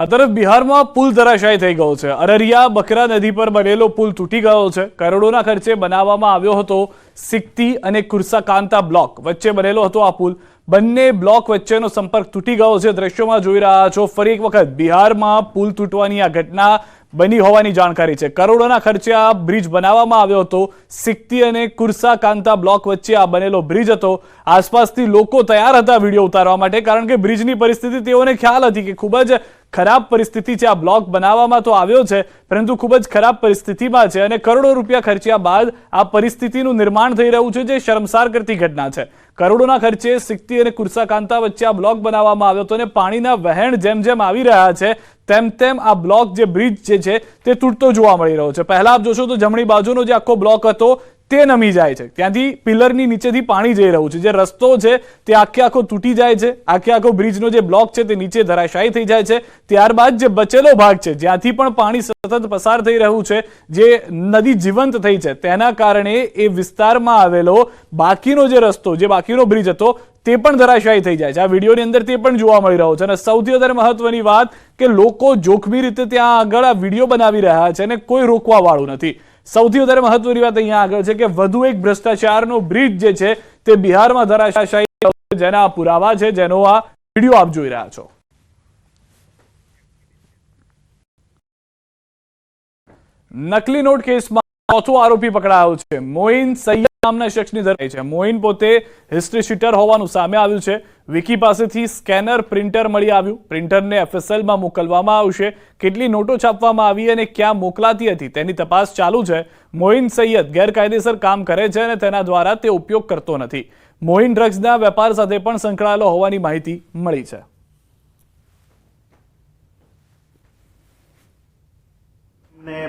આ તરફ બિહારમાં પુલ ધરાશાયી થઈ ગયો છે. અરરિયા, બકરા નદી પર બનેલો પુલ તૂટી ગયો છે. કરોડોના ખર્ચે બનાવવામાં આવ્યો હતો સિક્તી અને કુરસાકાંતા બ્લોક. વચ્ચે બનેલો હતો આ પુલ. બંને બ્લોક વચ્ચેનો સંપર્ક તૂટી ગયો છે. દ્રશ્યોમાં જોઈ રહ્યા છો, ફરી એક વખત બિહારમાં પુલ તૂટવાની આ ઘટના બની હોવાની જાણકારી છે. કરોડોના ખર્ચે આ બ્રિજ બનાવવામાં આવ્યો હતો. સિક્તી અને કુરસા કાંતા બ્લોક વચ્ચે આ બનેલો બ્રિજ હતો. આસપાસથી લોકો તૈયાર હતા વીડિયો ઉતારવા માટે કારણ કે બ્રિજની પરિસ્થિતિ તેઓને ખ્યાલ હતી કે ખૂબ જ ખરાબ પરિસ્થિતિ છે આ બ્લોક બનાવવામાં તો આવ્યો છે, પરંતુ ખૂબ જ ખરાબ પરિસ્થિતિમાં છે અને કરોડો રૂપિયા ખર્ચ્યા બાદ આ પરિસ્થિતિનું નિર્માણ થઈ રહ્યું છે જે શરમસાર કરતી ઘટના છે. કરોડોના ખર્ચે સિક્તી અને કુરસા કાંતા વચ્ચે આ બ્લોક બનાવવામાં આવ્યો હતો અને પાણીના વહેણ જેમ જેમ આવી રહ્યા છે તેમ તેમ આ બ્લોક જે બ્રિજ જે છે, તે તૂટતો જોવા મળી રહ્યો છે. પહેલા આપ જોશો તો જમણી બાજુનો જે આખો બ્લોક હતો, તે નમી જાય છે. ત્યાંથી પિલરની નીચેથી પાણી જઈ રહ્યું છે. જે રસ્તો છે, તે આખે આખો તૂટી જાય છે. આખે આખો બ્રિજનો જે બ્લોક છે, તે નીચે ધરાશાયી થઈ જાય છે. ત્યારબાદ જે બચેલો ભાગ છે, જ્યાંથી પણ પાણી સતત પસાર થઈ રહ્યું છે, જે નદી જીવંત થઈ છે, તેના કારણે એ વિસ્તારમાં આવેલો બાકીનો જે રસ્તો, જે બાકીનો બ્રિજ હતો તે પણ ધરાશાયી થઈ જાય છે. આ વિડીયોની અંદર તે પણ જોવા મળી રહ્યો છે. અને સૌથી વધારે મહત્વની વાત કે લોકો જોખમી રીતે ત્યાં આગળ આ વીડિયો બનાવી રહ્યા છે અને કોઈ રોકવા વાળું નથી. સૌથી વધારે મહત્વની વાત અહીંયા આગળ છે કે વધુ એક ભ્રષ્ટાચારનો બ્રિજ જે છે તે બિહારમાં ધરાશાયી જેના પુરાવા છે, જેનો આ વીડિયો આપ જોઈ રહ્યા છો. નકલી નોટ કેસમાં ચોથો આરોપી પકડાયો છે. મોઇન સૈયદ નામના શખ્સની ધરાઈ છે. મોઇન પોતે હિસ્ટ્રી શીટર હોવાનું સામે આવ્યું છે. વિકી પાસેથી સ્કેનર પ્રિન્ટર મળી આવ્યું. પ્રિન્ટરને એફએસએલમાં મોકલવામાં આવશે. કેટલી નોટો છાપવામાં આવી અને ક્યાં મોકલાતી હતી તેની તપાસ ચાલુ છે. મોઇન સૈયદ ગેરકાયદેસર કામ કરે છે અને તેના દ્વારા તે ઉપયોગ કરતો નથી. મોઇન ડ્રગ્સના વેપાર સાથે પણ સંકળાયેલો હોવાની માહિતી મળી છે. ને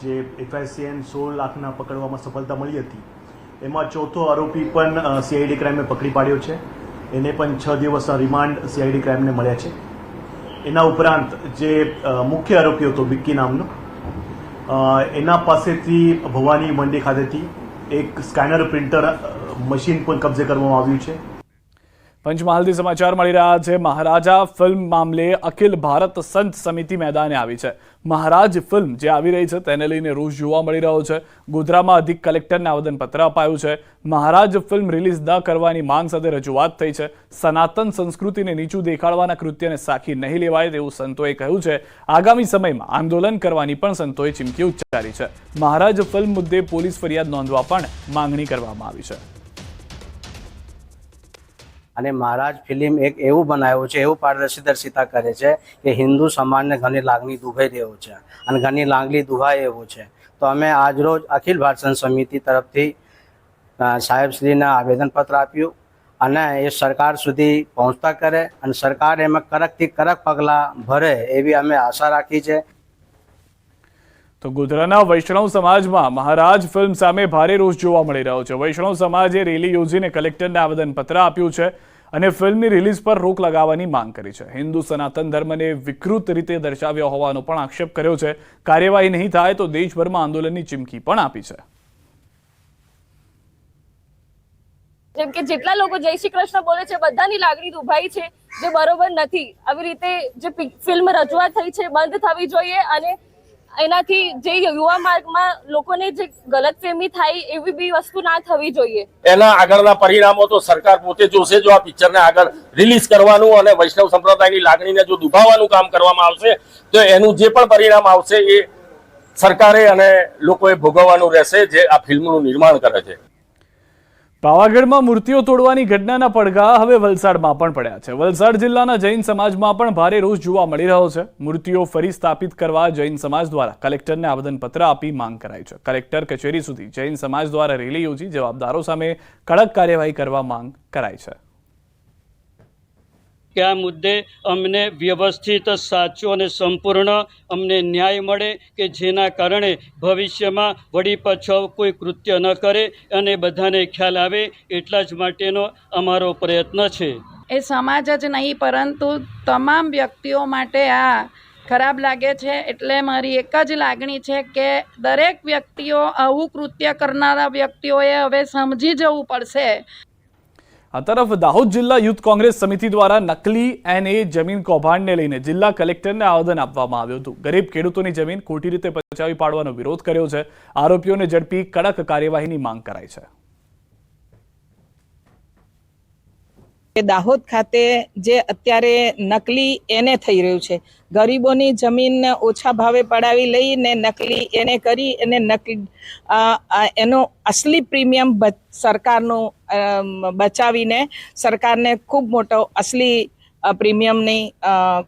જે એફઆઈસીએન સોળ લાખના પકડવામાં સફળતા મળી હતી, એમાં ચોથો આરોપી પણ સીઆઈડી ક્રાઇમે પકડી પાડ્યો છે. એને પણ છ દિવસના રિમાન્ડ સીઆઈડી ક્રાઇમને મળ્યા છે. એના ઉપરાંત જે મુખ્ય આરોપી હતો વિક્કી નામનો એના પાસેથી ભવાની મંડી ખાતેથી એક સ્કેનર પ્રિન્ટર મશીન પણ કબજે કરવામાં આવ્યું છે. પંચમહાલથી સમાચાર મળી રહ્યા છે. મહારાજા ફિલ્મ મામલે અખિલ ભારત સંત સમિતિ મેદાને આવી છે. મહારાજ ફિલ્મ જે આવી રહી છે તેને લઈને રોષ જોવા મળી રહ્યો છે. ગોધરામાં અધિક કલેક્ટરને આવેદનપત્ર અપાયું છે. મહારાજ ફિલ્મ રિલીઝ ન કરવાની માંગ સાથે રજૂઆત થઈ છે. સનાતન સંસ્કૃતિને નીચું દેખાડવાના કૃત્યને સાખી નહીં લેવાય તેવું સંતોએ કહ્યું છે. આગામી સમયમાં આંદોલન કરવાની પણ સંતોએ ચીમકી ઉચ્ચારી છે. મહારાજ ફિલ્મ મુદ્દે પોલીસ ફરિયાદ નોંધવા પણ માંગણી કરવામાં આવી છે. અને મહારાજ ફિલ્મ એક એવું બનાવ્યું છે, એવું પારદર્શિતા કરે છે કે હિન્દુ સમાજને ઘણી લાગણી દુભાઈ રહ્યો છે અને ઘણી લાગણી દુભાય એવું છે. તો અમે આજરોજ અખિલ ભારત સમિતિ તરફથી સાહેબશ્રીને આવેદનપત્ર આપ્યું અને એ સરકાર સુધી પહોંચતા કરે અને સરકાર એમાં કડકથી કડક પગલાં ભરે એવી અમે આશા રાખી છે. તો ગોધરાના વૈષ્ણવ સમાજમાં મહારાજ ફિલ્મ સામે ભારે રોષ જોવા મળી રહ્યો છે. વૈષ્ણવ સમાજે રેલી યોજીને કલેક્ટરને આવેદનપત્ર આપ્યું છે. અને ફિલ્મની રિલીઝ પર રોક લગાવવાની માંગ કરી છે. હિન્દુ સનાતન ધર્મને વિકૃત રીતે દર્શાવ્યો હોવાનો પણ આક્ષેપ કર્યો છે. કાર્યવાહી નહીં થાય તો દેશભરમાં આંદોલનની ચીમકી પણ આપી છે. જેમ કે જેટલા લોકો જય શ્રી કૃષ્ણ બોલે છે, બધાની લાગણી દુભાઈ છે, જે બરોબર નથી. આવી રીતે જે ફિલ્મ રજૂઆત થઈ છે, બંધ થવી જોઈએ અને એનાથી જે યુવા માર્ગમાં લોકોને જે ગલતફહેમી થાય એવી બી વસ્તુ ના થવી જોઈએ. એના આગળના પરિણામો તો સરકાર પોતે જોશે જો આ પિક્ચરને આગળ રિલીઝ કરવાનું અને વૈષ્ણવ સંપ્રદાયની લાગણીને જો દુભાવવાનું કામ કરવામાં આવશે, તો એનું જે પણ પરિણામ આવશે એ સરકારે અને લોકોએ ભોગવવાનું રહેશે જે આ ફિલ્મનું નિર્માણ કરે છે. પાવાગઢમાં મૂર્તિઓ તોડવાની ઘટનાના પડઘા હવે વલસાડમાં પણ પડ્યા છે. વલસાડ જિલ્લાના જૈન સમાજમાં પણ ભારે રોષ જોવા મળી રહ્યો છે. મૂર્તિઓ ફરી સ્થાપિત કરવા જૈન સમાજ દ્વારા કલેક્ટરને આવેદનપત્ર આપી માંગ કરાઈ છે. કલેક્ટર કચેરી સુધી જૈન સમાજ દ્વારા રેલી યોજી જવાબદારો સામે કડક કાર્યવાહી કરવા માંગ કરાઈ છે. કે આ મુદ્દે અમને વ્યવસ્થિત, સાચો અને સંપૂર્ણ અમને ન્યાય મળે કે જેના કારણે ભવિષ્યમાં વળી પાછળ કોઈ કૃત્ય ન કરે અને બધાને ખ્યાલ આવે એટલા જ માટેનો અમારો પ્રયત્ન છે. એ સમાજ જ નહીં, પરંતુ તમામ વ્યક્તિઓ માટે આ ખરાબ લાગે છે. એટલે મારી એક જ લાગણી છે કે દરેક વ્યક્તિઓ આવું કૃત્ય કરનારા વ્યક્તિઓએ હવે સમજી જવું પડશે. આ તરફ દાહોદ જિલ્લા યુથ કોંગ્રેસ સમિતિ દ્વારા નકલી એનએ જમીન કૌભાંડને લઈને જિલ્લા કલેક્ટરને આવેદન આપવામાં આવ્યું હતું. ગરીબ ખેડૂતોની જમીન ખોટી રીતે પચાવી પાડવાનો વિરોધ કર્યો છે. આરોપીઓને ઝડપી કડક કાર્યવાહીની માંગ કરાઈ છે. કે દાહોદ ખાતે જે અત્યારે નકલી એને થઈ રહ્યું છે. ગરીબોની જમીન ઓછા ભાવે પડાવી લઈને નકલી એને કરી અને નકલી એનો અસલી પ્રીમિયમ સરકારનું બચાવીને સરકારને ખૂબ મોટો અસલી પ્રીમિયમની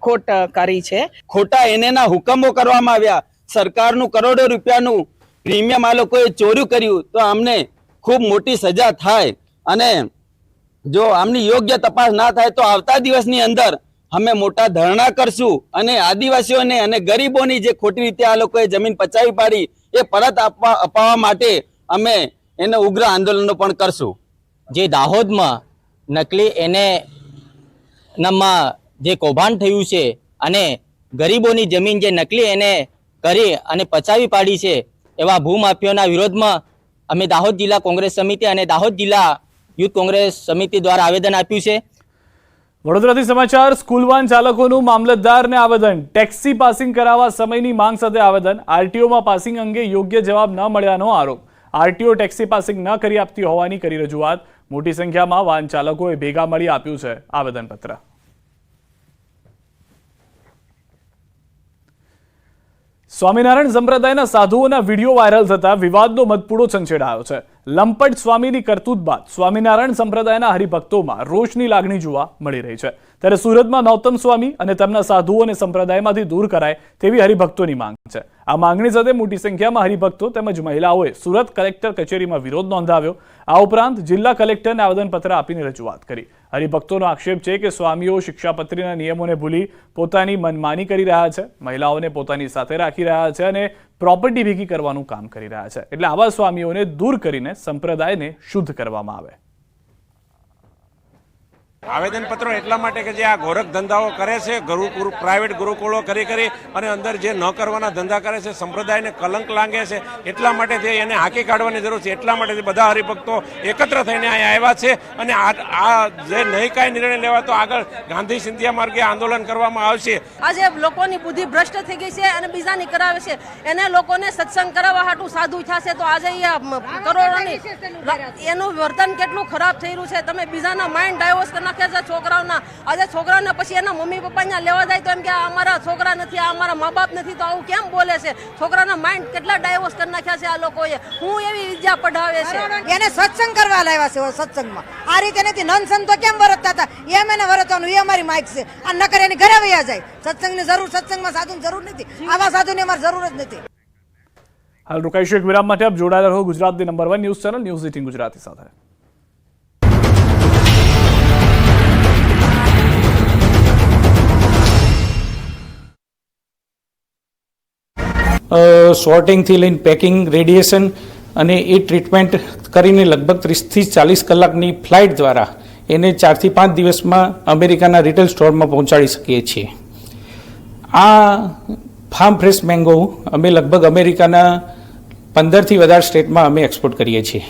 ખોટ કરી છે. ખોટા એનેના હુકમો કરવામાં આવ્યા. સરકારનું કરોડો રૂપિયાનું પ્રીમિયમ આ લોકોએ ચોર્યું કર્યું તો આમને ખૂબ મોટી સજા થાય. અને જો આમની યોગ્ય તપાસ ના થાય તો આવતા દિવસની અંદર અમે મોટા ધરણા કરશું અને આદિવાસીઓને અને ગરીબોની જે ખોટી રીતે આ લોકોએ જમીન પચાવી પાડી એ પરત આપવા અપાવવા માટે અમે એને ઉગ્ર આંદોલનો પણ કરશું. જે દાહોદમાં નકલી એને નામાં જે કૌભાંડ થયું છે અને ગરીબોની જમીન જે નકલી એને કરી અને પચાવી પાડી છે એવા ભૂમાફિયોના વિરોધમાં અમે દાહોદ જિલ્લા કોંગ્રેસ સમિતિ અને દાહોદ જિલ્લા યુથ કોંગ્રેસ સમિતિ દ્વારા આવેદન આપ્યું છે. વડોદરાથી સમાચાર, સ્કૂલ વાન ચાલકોનું મામલતદારને આવેદન. ટેક્સી પાસિંગ કરાવવા સમયની માંગ સાથે આવેદન. આરટીઓમાં પાસિંગ અંગે યોગ્ય જવાબ ન મળ્યાનો આરોપ. આરટીઓ ટેક્સી પાસિંગ ન કરી આપતી હોવાની કરી રજૂઆત. મોટી સંખ્યામાં વાહન ચાલકોએ ભેગા મળી આપ્યું છે આવેદનપત્ર. સ્વામિનારાયણ સંપ્રદાયના સાધુઓના વીડિયો વાયરલ થતા વિવાદનો મતપૂડો છંછેડાયો છે. લંપટ સ્વામીની કરતૂત બાદ સ્વામિનારાયણ સંપ્રદાયના હરિભક્તોમાં રોષની લાગણી જોવા મળી રહી છે. ત્યારે સુરતમાં નૌતમ સ્વામી અને તેમના સાધુઓને સંપ્રદાયમાંથી દૂર કરાય તેવી હરિભક્તોની માંગ છે. આ માંગણી સાથે મોટી સંખ્યામાં હરિભક્તો તેમજ મહિલાઓએ સુરત કલેક્ટર કચેરીમાં વિરોધ નોંધાવ્યો. આ ઉપરાંત જિલ્લા કલેક્ટરને આવેદનપત્ર આપીને રજૂઆત કરી. હરિભક્તોનો આક્ષેપ છે કે સ્વામીઓ શિક્ષાપત્રીના નિયમોને ભૂલી પોતાની મનમાની કરી રહ્યા છે. મહિલાઓને પોતાની સાથે રાખી રહ્યા છે અને પ્રોપર્ટી ભેગી કરવાનું કામ કરી રહ્યા છે. એટલે આવા સ્વામીઓને દૂર કરીને સંપ્રદાયને શુદ્ધ કરવામાં આવે. આવેદનપત્રો એટલા માટે કે જે આ ગોરખ ધંધાઓ કરે છે ગુરુ પ્રાઇવેટ ગુરુકુળો કરી કરી અને અંદર જે ન કરવાના ધંધા કરે છે સંપ્રદાયને કલંક લાગે છે એટલા માટે તે એને હાંકી કાઢવાની જરૂર છે એટલા માટે બધા હરિભક્તો એકત્ર થઈને અહીંયા આવ્યા છે અને આ આ જે નહીં કાંઈ નિર્ણય લેવાતો આગળ ગાંધી સિંધિયા માર્ગે આંદોલન કરવામાં આવશે. આજે લોકોની બુદ્ધિ ભ્રષ્ટ થઈ ગઈ છે અને બીજાની કરાવે છે. એને લોકોને સત્સંગ કરાવવા હાટું સાધુ થશે તો આજે અહીંયા કરોડોની એનું વર્તન કેટલું ખરાબ થઈ રહ્યું છે. તમે બીજાના માઇન્ડ ડાયવર્સ કરી છે છોકરાઓના? આજે છોકરાઓને પછી એના મમ્મી પપ્પા અહીંયા લેવા જાય તો એમ કે આ અમારા છોકરા નથી આ અમારા મા બાપ નથી તો આવું કેમ બોલે છે? છોકરાના માઇન્ડ કેટલા ડાયવર્સ કરી નાખ્યા છે આ લોકોએ? હું એવી વિદ્યા પઢાવે છે. એને સત્સંગ કરવા લાવ્યા છે સત્સંગમાં. આ રીતે નથી નન તો કેમ વરતતા હતા? એમ એને વરતવાનું એ અમારી માઇક છે. આ નકર એની ઘરે વયા જાય. સત્સંગની જરૂર સત્સંગમાં સાધુની જરૂર નથી. આવા સાધુની અમારે જરૂર જ નથી. હાલ રોકાઈશું એક વિરામ માટે. આપ જોડાયેલા રહો ગુજરાતની number one news channel news eighteen Gujarati સાથે. સોર્ટિંગથી લઈને પેકિંગ રેડિયેશન અને એ ટ્રીટમેન્ટ કરીને લગભગ ત્રીસથી ચાલીસ કલાકની ફ્લાઇટ દ્વારા એને ચારથી પાંચ દિવસમાં અમેરિકાના રિટેલ સ્ટોરમાં પહોંચાડી શકીએ છીએ. આ ફાર્મ ફ્રેશ મેંગો અમે લગભગ અમેરિકાના પંદરથી વધારે સ્ટેટમાં અમે એક્સપોર્ટ કરીએ છીએ.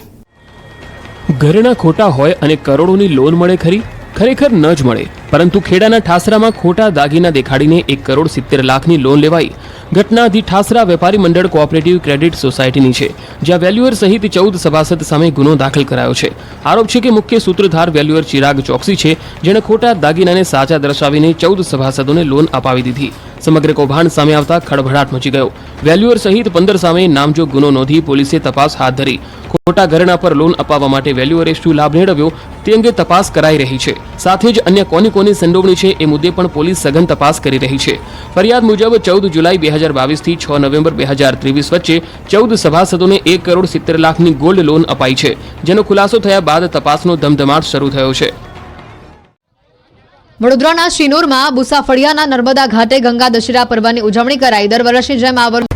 ઘરેણા ખોટા હોય અને કરોડોની લોન મળે ખરી? ખરેખર ન જ મળે. પરંતુ ખેડાના ઠાસરામાં ખોટા દાગીના દેખાડીને એક કરોડ સિત્તેર લાખની લોન લેવાઈ. ઘટના ધી ઠાસરા વેપારી મંડળ કોઓપરેટિવ ક્રેડિટ સોસાયટીની છે, જ્યાં વેલ્યુઅર સહિત ચૌદ સભાસદ સામે ગુનો દાખલ કરાયો છે. આરોપ છે કે મુખ્ય સૂત્રધાર વેલ્યુઅર ચિરાગ ચોકસી છે, જેણે ખોટા દાગીનાને સાચા દર્શાવીને ચૌદ સભાસદોને લોન અપાવી દીધી. સમગ્ર કૌભાંડ સામે આવતા ખળભળાટ મચી ગયો. વેલ્યુઅર સહિત પંદર સામે નામજો ગુનો નોંધી પોલીસે તપાસ હાથ ધરી. ખોટા ઘરેણા પર લોન અપાવવા માટે વેલ્યુઅરે શું લાભ મેળવ્યો તે અંગે તપાસ કરાઈ રહી છે. સાથે જ અન્ય કોની કોની સંડોવણી છે એ મુદ્દે પણ પોલીસ સઘન તપાસ કરી રહી છે. ફરિયાદ મુજબ ચૌદ જુલાઈ બે હજાર બાવીસથી છ નવેમ્બર બે હજાર ત્રેવીસ વચ્ચે ચૌદ સભાસદોને એક કરોડ સિત્તેર લાખની ગોલ્ડ લોન અપાઈ છે. જેનો ખુલાસો થયા બાદ તપાસનો ધમધમાટ શરૂ થયો છે. વડોદરાના શિનોરમાં બુસાફળિયાના નર્મદા ઘાટે ગંગા દશેરા પર્વની ઉજવણી કરાઈ. દર વર્ષની જેમ આ વર્ષ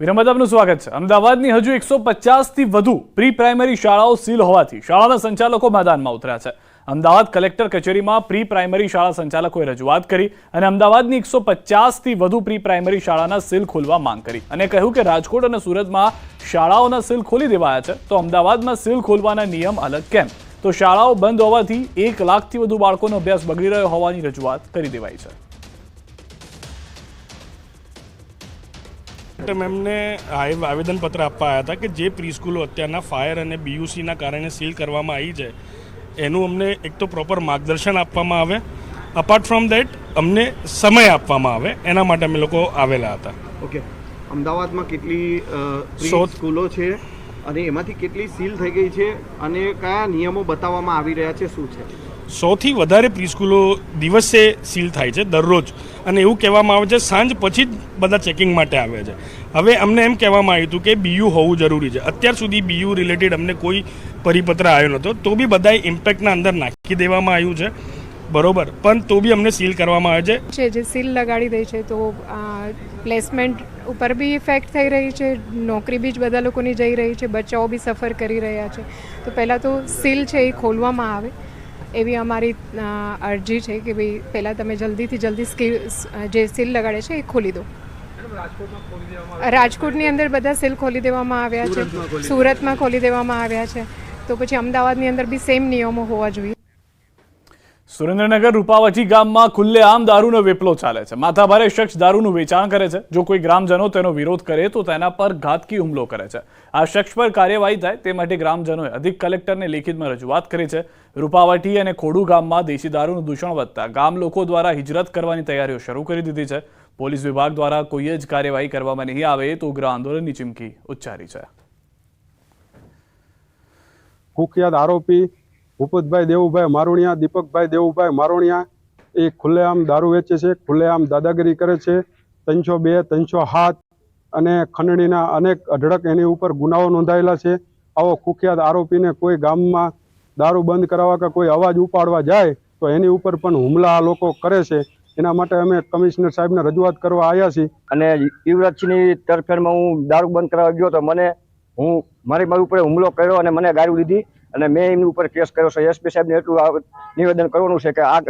વિરામ આપનું સ્વાગત છે. અમદાવાદની હજુ એકસો પચાસથી વધુ પ્રી પ્રાઇમરી શાળાઓ સીલ હોવાથી શાળાના સંચાલકો મેદાનમાં ઉતર્યા છે. અમદાવાદ કલેક્ટર કચેરીમાં પ્રી પ્રાઇમરી શાળા સંચાલકોએ રજૂઆત કરી અને અમદાવાદની એકસો પચાસથી વધુ પ્રી પ્રાઇમરી શાળાના સીલ ખોલવા માંગ કરી. અને કહ્યું કે રાજકોટ અને સુરતમાં શાળાઓના સીલ ખોલી દેવાયા છે, તો અમદાવાદમાં સીલ ખોલવાના નિયમ અલગ કેમ? તો શાળાઓ બંધ હોવાથી એક લાખથી વધુ બાળકોનો અભ્યાસ બગડી રહ્યો હોવાની રજૂઆત કરી દેવાઈ છે. એટલે મેમને આવેદનપત્ર આપવા આવ્યા હતા કે જે પ્રી સ્કૂલો અત્યારના ફાયર અને બીયુસીના કારણે સીલ કરવામાં આવી છે એનું અમને એક તો પ્રોપર માર્ગદર્શન આપવામાં આવે. અપાર્ટ ફ્રોમ દેટ અમને સમય આપવામાં આવે. એના માટે અમે લોકો આવેલા હતા. ઓકે અમદાવાદમાં કેટલી સો- સ્કૂલો છે અને એમાંથી કેટલી સીલ થઈ ગઈ છે અને કયા નિયમો બતાવવામાં આવી રહ્યા છે? શું છે? સૌથી વધારે પ્રિસ્કૂલો દિવસે સીલ થાય છે દરરોજ. અને એવું કહેવામાં આવે છે સાંજ પછી જ બધા ચેકિંગ માટે આવે છે. હવે અમને એમ કહેવામાં આવ્યું હતું કે બીયુ હોવું જરૂરી છે. અત્યાર સુધી બીયુ રિલેટેડ અમને કોઈ પરિપત્ર આવ્યો નહોતો. તો બી બધાએ ઇમ્પેક્ટના અંદર નાખી દેવામાં આવ્યું છે. બરોબર. પણ તો બી અમને સીલ કરવામાં આવે છે. જે સીલ લગાડી દે છે, તો પ્લેસમેન્ટ ઉપર બી ઇફેક્ટ થઈ રહી છે. નોકરી બી જ બધા લોકોની જઈ રહી છે. બચ્ચાઓ બી સફર કરી રહ્યા છે. તો પહેલાં તો સીલ છે એ ખોલવામાં આવે. એવી અમારી અરજી છે કે ભાઈ પહેલાં તમે જલ્દીથી જલ્દી સ્કીલ જે સીલ લગાડે છે એ ખોલી દો. રાજકોટની અંદર બધા સીલ ખોલી દેવામાં આવ્યા છે. સુરતમાં ખોલી દેવામાં આવ્યા છે. તો પછી અમદાવાદની અંદર બી સેમ નિયમો હોવા જોઈએ. સુરેન્દ્રનગર રૂપાવટી ગામમાં ખુલ્લેઆમ દારૂનો વેપલો ચાલે છે. માથાભારે શખ્સ દારૂનું વેચાણ કરે છે. જો કોઈ ગ્રામજનો તેનો વિરોધ કરે તો તેના પર ઘાતકી હુમલો કરે છે. આ શખ્સ પર કાર્યવાહી થાય તે માટે ગ્રામજનોએ અધિક કલેક્ટરને લેખિતમાં રજૂઆત કરી છે. રૂપાવટી અને ખોડુ ગામમાં દેશી દારૂનું દૂષણ વધતા ગામ લોકો દ્વારા હિજરત કરવાની તૈયારીઓ શરૂ કરી દીધી છે. પોલીસ વિભાગ દ્વારા કોઈ જ કાર્યવાહી કરવામાં નહીં આવે તો ઉગ્ર આંદોલનની ચીમકી ઉચ્ચારી છે. કુખ્યાત આરોપી ભૂપતભાઈ દેવુભાઈ મારુણિયા, દીપકભાઈ દેવુભાઈ મારુણિયા એ ખુલ્લેઆમ દારૂ વેચે છે, ખુલ્લેઆમ દાદાગીરી કરે છે. ત્રણસો બે, ત્રણસો હાથ અને ખંડણીના અનેક અઢળક એની ઉપર ગુનાઓ નોંધાયેલા છે. આવો કુખ્યાત આરોપીને કોઈ ગામમાં દારૂ બંધ કરાવવા કે કોઈ અવાજ ઉપાડવા જાય તો એની ઉપર પણ હુમલા આ લોકો કરે છે. એના માટે અમે કમિશનર સાહેબને રજૂઆત કરવા આવ્યા છીએ. અને યુવરાજસિંહની તરફેણમાં હું દારૂ બંધ કરાવવા ગયો તો મને હું મારી મારી ઉપર હુમલો કર્યો અને મને ગાડી લીધી અને મેં એમની ઉપર કેસ કર્યો છે. એસપી સાહેબને એટલું નિવેદન કરવાનું છે કે આ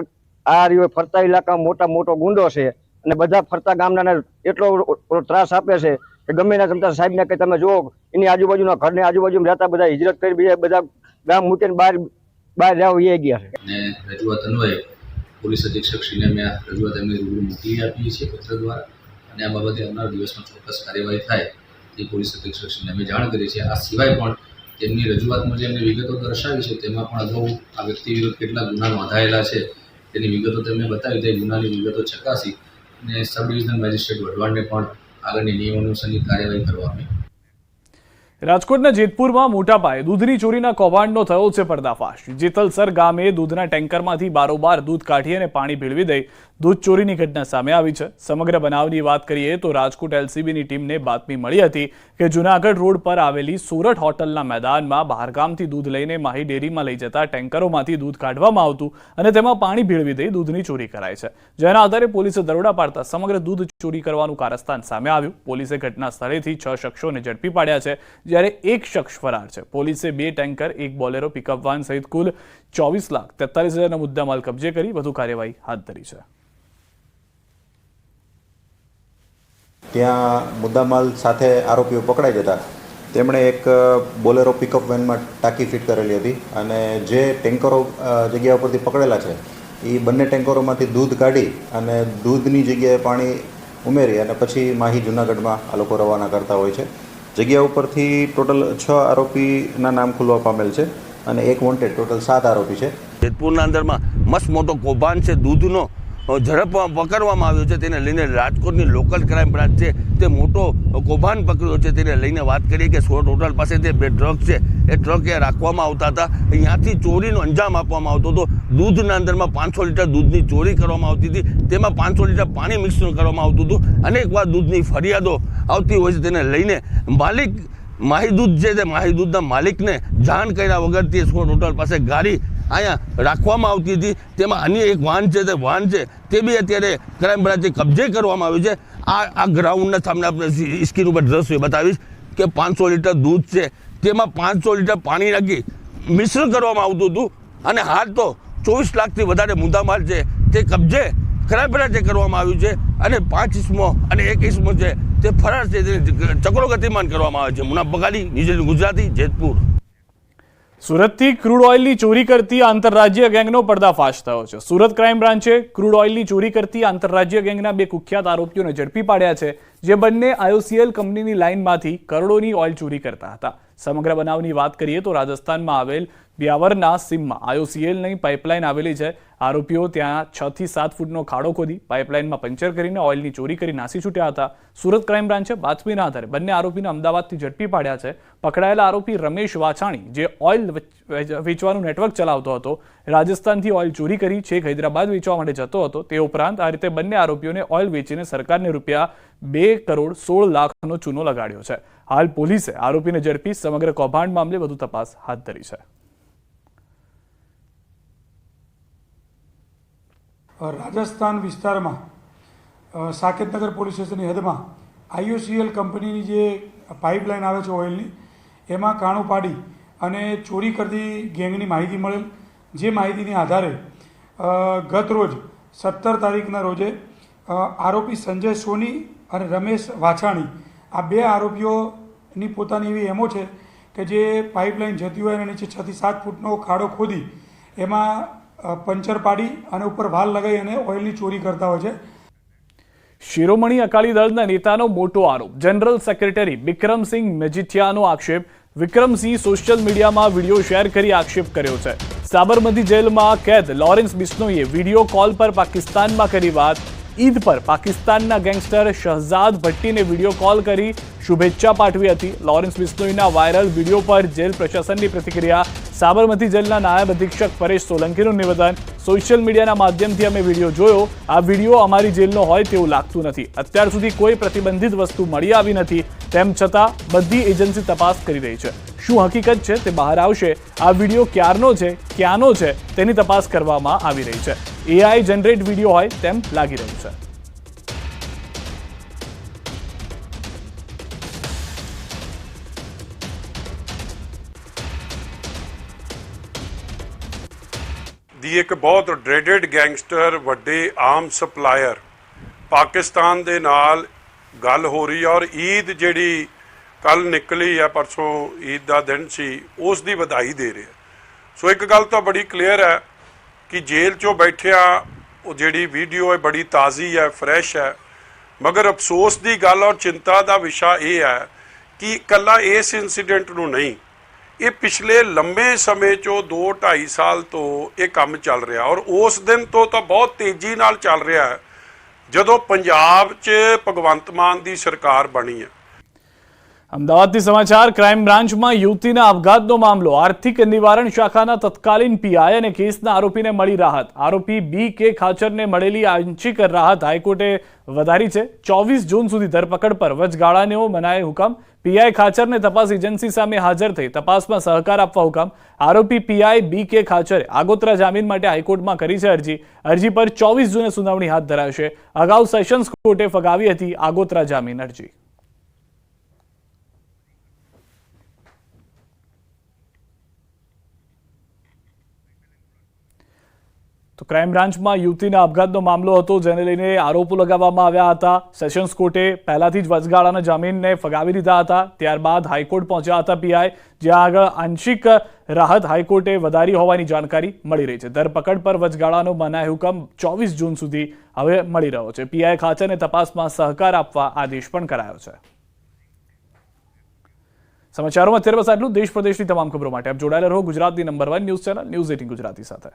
આ રહ્યો ફરતા ઇલાકામાં મોટા મોટો ગુંડો છે અને બધા ફરતા ગામના એટલો ત્રાસ આપે છે કે ગમે ના તમતા સાહેબને કે તમે જુઓ, એની આજુબાજુના ઘરની આજુબાજુ રહેતા બધા હિજરત કરી બીજા બધા ગામ મૂકીને બહાર બહાર રહેવા એ ગયા છે. પોલીસ અધિક્ષક શ્રીને મેં રજૂઆત એમની રૂબરૂ મોકલી આપી છે પત્ર દ્વારા. અને આ બાબતે આવનાર દિવસમાં ચોક્કસ કાર્યવાહી થાય. એ પોલીસ અધિક્ષકશ્રીને અમે જાણ કરી છે. આ સિવાય પણ તેમની રજૂઆતમાં જે એમને વિગતો દર્શાવી છે, તેમાં પણ અગાઉ આ વ્યક્તિ વિરુદ્ધ કેટલા ગુના નોંધાયેલા છે, તેની વિગતો તેમને બતાવી તે ગુનાની વિગતો ચકાસી અને સબ ડિવિઝનલ મેજિસ્ટ્રેટ વઢવાણને પણ આગળની નિયમ અનુસારની કાર્યવાહી કરવા અમે રાજકોટના જેતપુરમાં મોટા પાયે દૂધની ચોરીના કૌભાંડનો થયો છે પર્દાફાશ. જેતલસર ગામે દૂધના ટેન્કરમાંથી બારોબાર દૂધ કાઢી અને પાણી ભેળવી દઈ દૂધ ચોરીની ઘટના સામે આવી છે. સમગ્ર બનાવની વાત કરીએ તો રાજકોટ એલસીબીની ટીમને બાતમી મળી હતી કે જૂનાગઢ રોડ પર આવેલી સુરત હોટલના મેદાનમાં બહારગામથી દૂધ લઈને માહી ડેરીમાં લઈ જતા ટેન્કરોમાંથી દૂધ કાઢવામાં આવતું અને તેમાં પાણી ભેળવી દઈ દૂધની ચોરી કરાય છે. જેના આધારે પોલીસે દરોડા પાડતા સમગ્ર દૂધ ચોરી કરવાનું કારસ્તાન સામે આવ્યું. પોલીસે ઘટના સ્થળેથી છ શખ્સોને ઝડપી પાડ્યા છે. જ્યારે એક શખ્સ ફરાર છે. પોલીસે બે ટેન્કર, એક બોલેરો પિકઅપ વાન સહિત કુલ ચોવીસ લાખ તેતાલીસ હજારના મુદ્દામાલ કબજે કરી વધુ કાર્યવાહી હાથ ધરી છે. ત્યાં મુદ્દામાલ સાથે આરોપીઓ પકડાઈ જતા. તેમણે એક બોલેરો પિકઅપ વેનમાં ટાંકી ફિટ કરેલી હતી અને જે ટેન્કરો જગ્યા ઉપરથી પકડેલા છે એ બંને ટેન્કરોમાંથી દૂધ કાઢી અને દૂધની જગ્યાએ પાણી ઉમેરી અને પછી માહી જુનાગઢમાં આ લોકો રવાના કરતા હોય છે. જગ્યા ઉપરથી ટોટલ છ આરોપીના નામ ખુલવા પામેલ છે અને એક વોન્ટેડ ટોટલ સાત આરોપી છે. જેતપુરના અંદરમાં મસ્ત મોટો કૌભાંડ છે, દૂધનો. અ, ઝડપમાં પકડવામાં આવ્યો છે તેને લઈને રાજકોટની લોકલ ક્રાઇમ બ્રાન્ચ છે. તે મોટો કૌભાંડ પકડ્યો છે તેને લઈને વાત કરીએ કે સોળ હોટલ પાસે જે બે ટ્રક છે એ ટ્રક એ રાખવામાં આવતા હતા. અહીંયાથી ચોરીનો અંજામ આપવામાં આવતો હતો. દૂધના અંદરમાં પાંચસો લીટર દૂધની ચોરી કરવામાં આવતી હતી. તેમાં પાંચસો લીટર પાણી મિક્સ કરવામાં આવતું હતું. અનેક વાર દૂધની ફરિયાદો આવતી હોય છે તેને લઈને. માલિક માહી દૂધ જે તે માહી દૂધના માલિકને જાણ કર્યા વગર તે સોળ હોટલ પાસે ગાડી અહીંયા રાખવામાં આવતી હતી. તેમાં અન્ય એક વાહન છે, તે વાહન છે, તે બી અત્યારે ક્રાઇમ બ્રાન્ચે કબજે કરવામાં આવ્યું છે. આ આ ગ્રાઉન્ડના સામે આપણે સ્કીન ઉપર દ્રશ્ય બતાવીશ કે પાંચસો લીટર દૂધ છે. તેમાં પાંચસો લીટર પાણી નાખી મિશ્ર કરવામાં આવતું હતું અને હાલ તો ચોવીસ લાખથી વધારે મુદ્દામાલ છે. તે કબજે ક્રાઇમ રીતે કરવામાં આવ્યું છે અને પાંચ ઇસમો અને એક ઇસમો છે, તે ફરાર છે. તેને ચક્રો ગતિમાન કરવામાં આવે છે. મુના બગાડી નિજ ગુજરાતી, જેતપુર. સુરતથી ક્રૂડ ઓઇલની ચોરી કરતી આંતરરાજ્ય ગેંગનો પર્દાફાશ થયો છે. સુરત ક્રાઇમ બ્રાન્ચે ક્રૂડ ઓઇલની ચોરી કરતી આંતરરાજ્ય ગેંગના બે કુખ્યાત આરોપીઓને ઝડપી પાડ્યા છે, જે બંને આઈઓસીએલ કંપનીની લાઇનમાંથી કરોડોની ઓઇલ ચોરી કરતા હતા. સમગ્ર બનાવની વાત કરીએ તો રાજસ્થાનમાં આવેલ બ્યાવરના સીમમાં આઈઓસીએલની પાઇપલાઇન આવેલી છે. આરોપીઓ ત્યાં છ થી સાત ફૂટનો ખાડો ખોદી પાઇપલાઇનમાં પંચર કરીને ઓઇલની ચોરી કરી નાસી છૂટ્યા હતા. સુરત ક્રાઇમ બ્રાન્ચે બાતમીના આધારે બંને આરોપીને અમદાવાદથી ઝડપી પાડ્યા છે. પકડાયેલા આરોપી રમેશ વાછાણી, જે ઓઇલ વેચવાનું નેટવર્ક ચલાવતો હતો, રાજસ્થાનથી ઓઇલ ચોરી કરી છેક હૈદરાબાદ વેચવા માટે જતો હતો. તે ઉપરાંત આ રીતે બંને આરોપીઓને ઓઇલ વેચીને સરકારને રૂપિયા બે કરોડ સોળ લાખનો ચૂનો લગાડ્યો છે. હાલ પોલીસે આરોપીને ઝડપી સમગ્ર કૌભાંડ મામલે વધુ તપાસ હાથ ધરી છે. રાજસ્થાન વિસ્તારમાં સાકેતનગર પોલીસ સ્ટેશનની હદમાં આઈયુસીએલ કંપનીની જે પાઇપલાઇન આવે છે ઓઇલની, એમાં કાણું પાડી અને ચોરી કરતી ગેંગની માહિતી મળેલ. જે માહિતીને આધારે ગત રોજ સત્તર તારીખના રોજે આરોપી સંજય સોની અને રમેશ વાછાણી, આ બે આરોપીઓની પોતાની એવી એમો છે કે જે પાઇપલાઇન જતી હોય અને નીચે છથી સાત ફૂટનો ખાડો ખોદી, એમાં પંચર પાડી અને ઉપર વાલ લગાવી અને ઓઇલની ચોરી કરતા હોય છે. શિરોમણી અકાલી દળના નેતાનો મોટો આરોપ. જનરલ સેક્રેટરી બિક્રમસિંહ મેજીઠિયાનો આક્ષેપ. વિક્રમસિંહ સોશિયલ મીડિયામાં વીડિયો શેર કરી આક્ષેપ કર્યો છે. સાબરમતી જેલમાં કેદ. લોરેન્સ બિશ્નોઈએ વીડિયો કોલ પર પાકિસ્તાનમાં કરી વાત. ઈદ પર પાકિસ્તાનના ગેંગસ્ટર શહઝાદ ભટ્ટીને વીડિયો કોલ કરી શુભેચ્છા પાઠવી હતી. લોરેન્સ બિશ્નોઈના વાયરલ વીડિયો પર જેલ પ્રશાસનની પ્રતિક્રિયા સાબરમતી જેલના નાયબ અધિક્ષક પરેશ સોલંકીનું નિવેદન. સોશિયલ મીડિયાના માધ્યમથી અમે વીડિયો જોયો. આ વીડિયો અમારી જેલનો હોય તેવું લાગતું નથી. અત્યાર સુધી કોઈ પ્રતિબંધિત વસ્તુ મળી આવી નથી. તેમ છતાં બધી એજન્સી તપાસ કરી રહી છે. શું હકીકત છે તે બહાર આવશે. આ વીડિયો ક્યારનો છે, ક્યાંનો છે તેની તપાસ કરવામાં આવી રહી છે. એઆઈ જનરેટ વીડિયો હોય તેમ લાગી રહ્યું છે. ਦੀ ਇੱਕ ਬਹੁਤ ਡ੍ਰੈਡਡ ਗੈਂਗਸਟਰ ਵੱਡੇ ਆਮ ਸਪਲਾਇਰ ਪਾਕਿਸਤਾਨ ਦੇ ਨਾਲ ਗੱਲ ਹੋ ਰਹੀ ਹੈ ਔਰ ਈਦ ਜਿਹੜੀ ਕੱਲ ਨਿਕਲੀ ਹੈ ਪਰਸੋਂ ਈਦ ਦਾ ਦਿਨ ਸੀ, ਉਸ ਦੀ ਵਧਾਈ ਦੇ ਰਿਹਾ ਸੋ ਇੱਕ ਗੱਲ ਤਾਂ ਬੜੀ ਕਲੀਅਰ ਹੈ ਕਿ ਜੇਲ੍ਹ 'ਚੋਂ ਬੈਠਿਆ, ਉਹ ਜਿਹੜੀ ਵੀਡੀਓ ਹੈ ਬੜੀ ਤਾਜ਼ੀ ਹੈ ਫਰੈਸ਼ ਹੈ। ਮਗਰ ਅਫਸੋਸ ਦੀ ਗੱਲ ਔਰ ਚਿੰਤਾ ਦਾ ਵਿਸ਼ਾ ਇਹ ਹੈ ਕਿ ਇਕੱਲਾ ਇਸ ਇਨਸੀਡੈਂਟ ਨੂੰ ਨਹੀਂ ਇਹ ਪਿਛਲੇ ਲੰਮੇ ਸਮੇਂ ਚੋਂ 2 2.5 ਸਾਲ ਤੋਂ ਇਹ ਕੰਮ ਚੱਲ ਰਿਹਾ ਔਰ ਉਸ ਦਿਨ ਤੋਂ ਤਾਂ ਬਹੁਤ ਤੇਜ਼ੀ ਨਾਲ ਚੱਲ ਰਿਹਾ ਹੈ ਜਦੋਂ ਪੰਜਾਬ 'ਚ ਭਗਵੰਤ ਮਾਨ ਦੀ ਸਰਕਾਰ ਬਣੀ ਹੈ અમદાવાદથી સમાચાર ક્રાઇમ બ્રાન્ચમાં યુવતીના આપઘાતનો મામલો આર્થિક નિવારણ શાખાના તત્કાલીન પીઆઈ અને કેસના આરોપીને મળી રાહત આરોપી બી કે ખાચરને મળેલી આંશિક રાહત હાઈકોર્ટે વધારી છે ચોવીસ જૂન સુધી ધરપકડ પર વચગાળાનો મનાય હુકમ પીઆઈ ખાચરને તપાસ એજન્સી સામે હાજર થઈ તપાસમાં સહકાર આપવા હુકમ. આરોપી પીઆઈ બી કે ખાચરે આગોતરા જામીન માટે હાઈકોર્ટમાં કરી છે અરજી. અરજી પર ચોવીસ જૂને સુનાવણી હાથ ધરાશે. અગાઉ સેશન્સ કોર્ટે ફગાવી હતી આગોતરા જામીન અરજી. તો ક્રાઇમ બ્રાન્ચમાં યુવતીના આપઘાતનો મામલો હતો, જેને લઈને આરોપો લગાવવામાં આવ્યા હતા. સેશન્સ કોર્ટે પહેલાથી જ વચગાળાના જામીનને ફગાવી દીધા હતા. ત્યારબાદ હાઈકોર્ટ પહોંચ્યા હતા પીઆઈ જ્યાં આગળ આંશિક રાહત હાઈકોર્ટે વધારી હોવાની જાણકારી મળી રહી છે. ધરપકડ પર વચગાળાનો મનાય હુકમ ચોવીસ જૂન સુધી હવે મળી રહ્યો છે. પીઆઈ ખાચરને તપાસમાં સહકાર આપવા આદેશ પણ કરાયો છે. સમાચારોમાં અત્યારે બસ આટલું દેશ પ્રદેશની તમામ ખબરો માટે આપ જોડાયેલા રહો. ગુજરાતની number one news channel, news eighteen Gujarati સાથે.